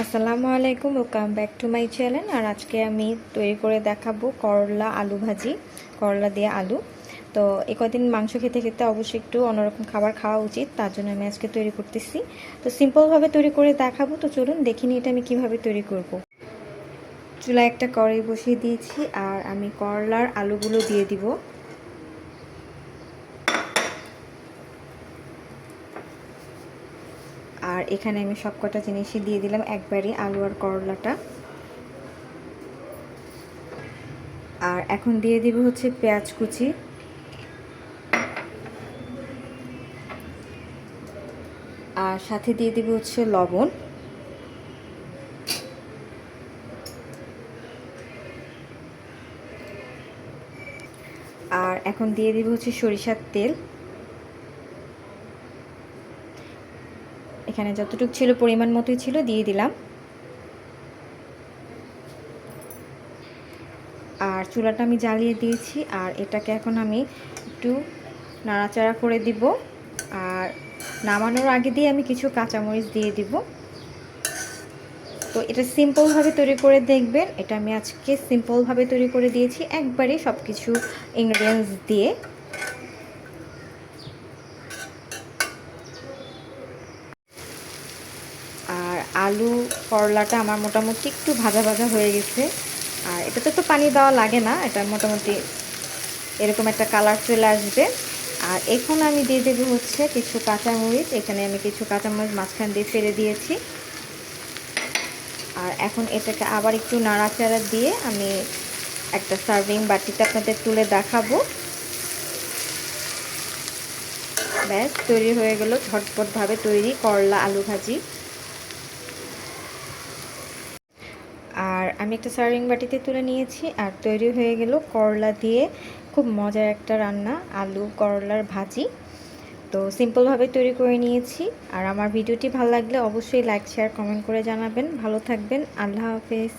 আসসালামু আলাইকুম welcome back to my channel আর আজকে আমি তৈরি করে দেখাবো করলা আলু ভাজি, করলা দিয়ে আলু। তো এ কদিন মাংস খেতে খেতে অবশ্যই একটু অন্যরকম খাবার খাওয়া উচিত, তার জন্য আমি আজকে তৈরি করতেছি। তো সিম্পলভাবে তৈরি করে দেখাবো, তো চলুন দেখিনি এটা আমি কীভাবে তৈরি করব। চুলায় একটা কড়াই বসিয়ে দিয়েছি, আর আমি করলার আলুগুলো দিয়ে দিব। আর এখানে আমি সব কটা জিনিসই দিয়ে দিলাম, একবারই আলু আর করলাটা। আর এখন দিয়ে দিব হচ্ছে পেঁয়াজ কুচি। আর সাথে দিয়ে দিব হচ্ছে লবণ। আর এখন দিয়ে দিব হচ্ছে সরিষার তেল। এখানে যতটুকু ছিল পরিমাণ মতোই ছিল, দিয়ে দিলাম। আর চুলাটা আমি জ্বালিয়ে দিয়েছি, আর এটাকে এখন আমি একটু নাড়াচাড়া করে দিব। আর নামানোর আগে দিয়ে আমি কিছু কাঁচামরিচ দিয়ে দিব। তো এটা সিম্পলভাবে তৈরি করে দেখবেন। এটা আমি আজকে সিম্পলভাবে তৈরি করে দিয়েছি, একবারে সব কিছু ইনগ্রিডিয়েন্টস দিয়ে আর আলু, করলাটা আমার মোটামুটি একটু ভাজা ভাজা হয়ে গেছে। আর এটাতে তো পানি দেওয়া লাগে না, এটা মোটামুটি এরকম একটা কালার চলে আসবে। আর এখন আমি দিয়ে দেবো হচ্ছে কিছু কাঁচামরিচ, এখানে আমি কিছু কাঁচামরিচ মাঝখান দিয়ে ফেলে দিয়েছি। আর এখন এটাকে আবার একটু নাড়াচাড়া দিয়ে আমি একটা সার্ভিং বাটিতে আপনাদের তুলে দেখাবো। ব্যাস, তৈরি হয়ে গেল ঝটপটভাবে তৈরি করলা আলু ভাজি আর আমি একটা সার্ভিং বাটিতে তুলে নিয়েছি আর তৈরি হয়ে গেল করলা দিয়ে খুব মজার একটা রান্না, আলু, করলার ভাজি। তো সিম্পলভাবে তৈরি করে নিয়েছি আর আমার ভিডিওটি ভালো লাগলে অবশ্যই লাইক শেয়ার কমেন্ট করে জানাবেন। ভালো থাকবেন। আল্লাহ হাফেজ।